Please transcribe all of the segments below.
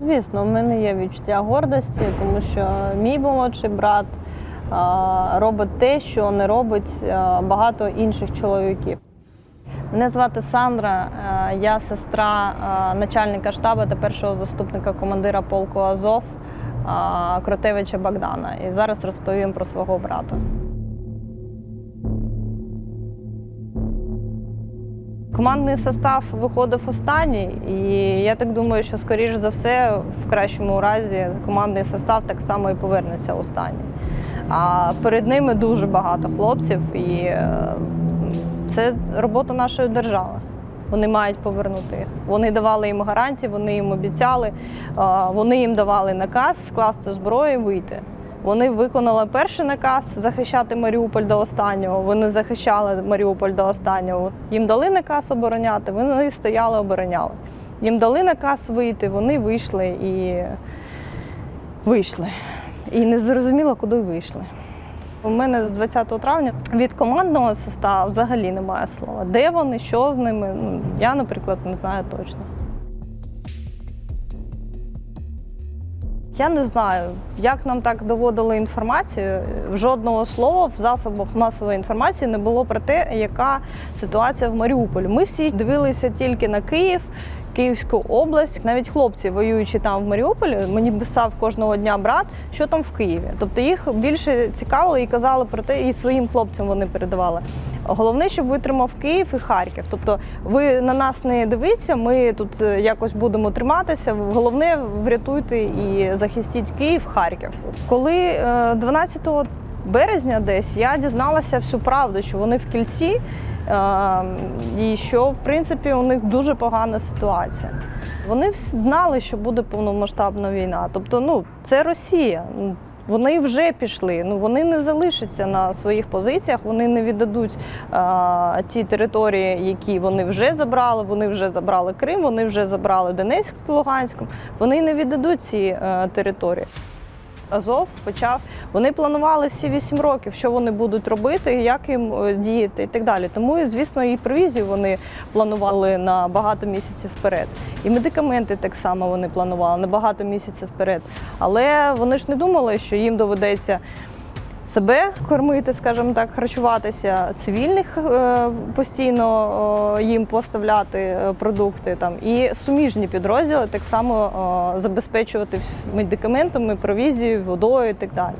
Звісно, в мене є відчуття гордості, тому що мій молодший брат робить те, що не робить багато інших чоловіків. Мене звати Сандра, я сестра начальника штабу та першого заступника командира полку Азов Кротевича Богдана. І зараз розповім про свого брата. Командний состав виходив останній, і я так думаю, що скоріш за все, в кращому разі, командний состав так само і повернеться останній. А перед ними дуже багато хлопців, і е, це робота нашої держави. Вони мають повернути їх. Вони давали їм гарантії, вони їм обіцяли, вони їм давали наказ скласти зброю і вийти. Вони виконали перший наказ захищати Маріуполь до останнього. Вони захищали Маріуполь до останнього. Їм дали наказ обороняти, вони стояли, обороняли. Їм дали наказ вийти, вони вийшли і вийшли. І не зрозуміло, куди вийшли. У мене з 20 травня від командного составу взагалі немає слова. Де вони, що з ними? Ну, я, наприклад, не знаю точно. Я не знаю, як нам так доводили інформацію. Жодного слова в засобах масової інформації не було про те, яка ситуація в Маріуполі. Ми всі дивилися тільки на Київ. Київську область, навіть хлопці, воюючи там в Маріуполі, мені писав кожного дня брат, що там в Києві. Тобто їх більше цікавило і казали про те, і своїм хлопцям вони передавали. Головне, щоб витримав Київ і Харків. Тобто, ви на нас не дивіться, ми тут е, якось будемо триматися. Головне, врятуйте і захистіть Київ, Харків. Коли е, 12 березня десь я дізналася всю правду, що вони в кільці. Е, І що в принципі у них дуже погана ситуація. Вони всі знали, що буде повномасштабна війна. Тобто, ну це Росія. Вони вже пішли. Ну вони не залишаться на своїх позиціях. Вони не віддадуть а, ті території, які вони вже забрали. Вони вже забрали Крим, вони вже забрали Донецьк з Луганськом. Вони не віддадуть ці а, території. Азов почав. Вони планували всі 8 років, що вони будуть робити, як їм е, діяти і так далі. Тому, звісно, і провізію вони планували на багато місяців вперед. І медикаменти так само вони планували на багато місяців вперед. Але вони ж не думали, що їм доведеться. Себе кормити, скажімо так, харчуватися, цивільних е, постійно е, їм поставляти е, продукти там і суміжні підрозділи так само е, забезпечувати медикаментами, провізією, водою і так далі.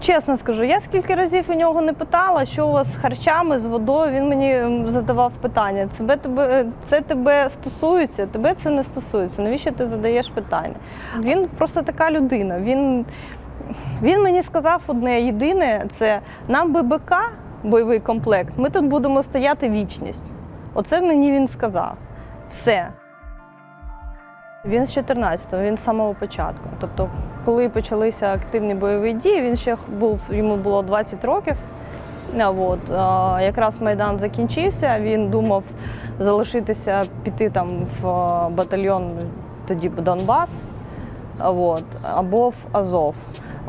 Чесно скажу, я скільки разів у нього не питала, що у вас з харчами, з водою. Він мені задавав питання: це тебе, це тебе стосується, тебе це не стосується. Навіщо ти задаєш питання? Він просто така людина. Він, він мені сказав одне єдине: це нам би БК, бойовий комплект, ми тут будемо стояти вічність. Оце мені він сказав. Все. Він з 14-го, він з самого початку. Тобто, коли почалися активні бойові дії, він ще був, йому було 20 років. От, якраз Майдан закінчився, він думав залишитися, піти там в батальйон тоді Донбас от, або в Азов.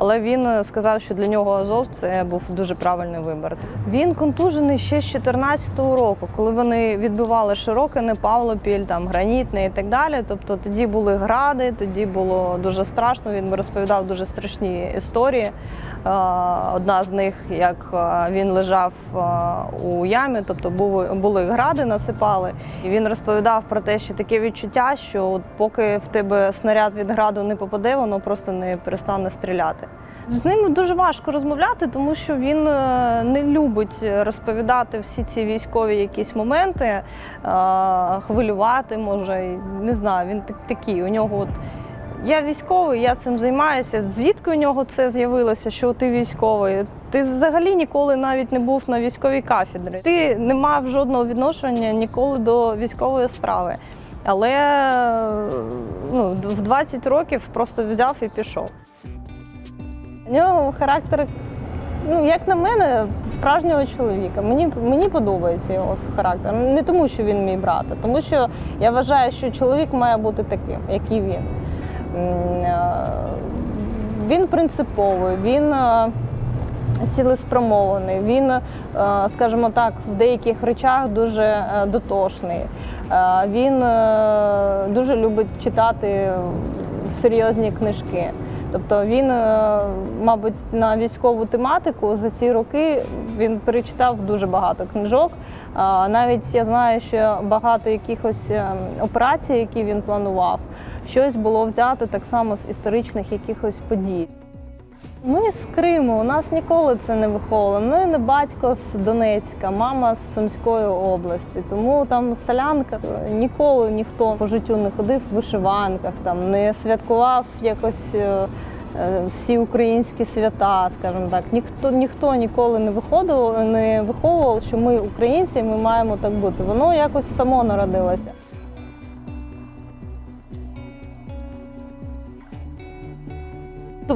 Але він е, сказав, що для нього Азов це був дуже правильний вибір. Він контужений ще з 14-го року, коли вони відбивали Широкине, Павлопіль, там Гранітне і так далі. Тобто тоді були гради, тоді було дуже страшно. Він розповідав дуже страшні історії. Е, Одна з них, як е, він лежав у ямі, тобто були гради, насипали. І він розповідав про те, що таке відчуття, що от поки в тебе снаряд від граду не попаде, воно просто не перестане стріляти. З ним дуже важко розмовляти, тому що він е, не любить розповідати всі ці військові якісь моменти, е, хвилювати може. Не знаю, він такий. У нього от я військовий, я цим займаюся. Звідки у нього це з'явилося, що ти військовий? Ти взагалі ніколи навіть не був на військовій кафедрі. Ти не мав жодного відношення ніколи до військової справи. Але е, ну, в 20 років просто взяв і пішов. У нього характер, ну як на мене, справжнього чоловіка. Мені, мені подобається його характер. Не тому, що він мій брат, а тому що я вважаю, що чоловік має бути таким, який він. Е, Він принциповий, він е, цілеспрямований, він, е, скажімо так, в деяких речах дуже дотошний. Він дуже любить читати серйозні книжки. Тобто він, е, мабуть, на військову тематику за ці роки він перечитав дуже багато книжок. Навіть я знаю, що багато якихось е, операцій, які він планував, щось було взято так само з історичних якихось подій. Ми з Криму, у нас ніколи це не виховували. Ми не батько з Донецька, мама з Сумської області. Тому там солянка ніколи ніхто по життю не ходив в вишиванках, там не святкував якось. е, е, Всі українські свята, скажімо так, ніхто ніхто ніколи не виходив, не виховував, що ми українці, ми маємо так бути. Воно якось само народилося.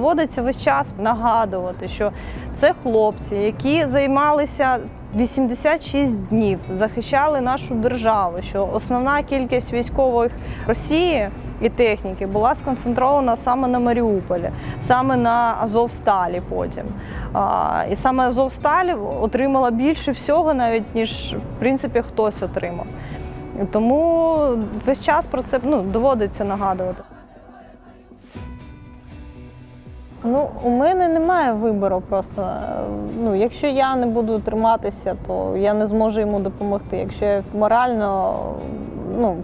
Доводиться весь час нагадувати, що це хлопці, які займалися 86 днів, захищали нашу державу. Що основна кількість військових Росії і техніки була сконцентрована саме на Маріуполі, саме на Азовсталі. Потім і саме Азовсталь отримала більше всього, навіть ніж в принципі хтось отримав. Тому весь час про це ну, доводиться нагадувати. Ну, у мене немає вибору просто. Ну, якщо я не буду триматися, то я не зможу йому допомогти. Якщо я морально, ну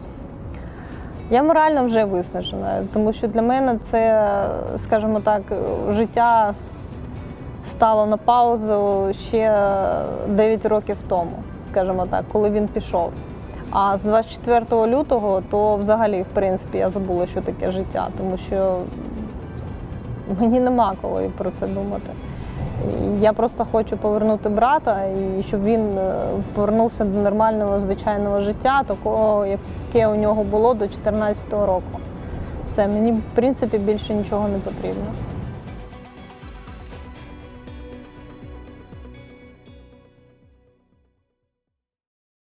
я морально вже виснажена, тому що для мене це, скажімо так, життя стало на паузу ще 9 років тому, скажімо так, коли він пішов. А з 24 лютого, то взагалі, в принципі, я забула, що таке життя, тому що мені нема коли про це думати. Я просто хочу повернути брата і щоб він е, повернувся до нормального звичайного життя, такого, яке у нього було до 2014 року. Все, мені в принципі більше нічого не потрібно.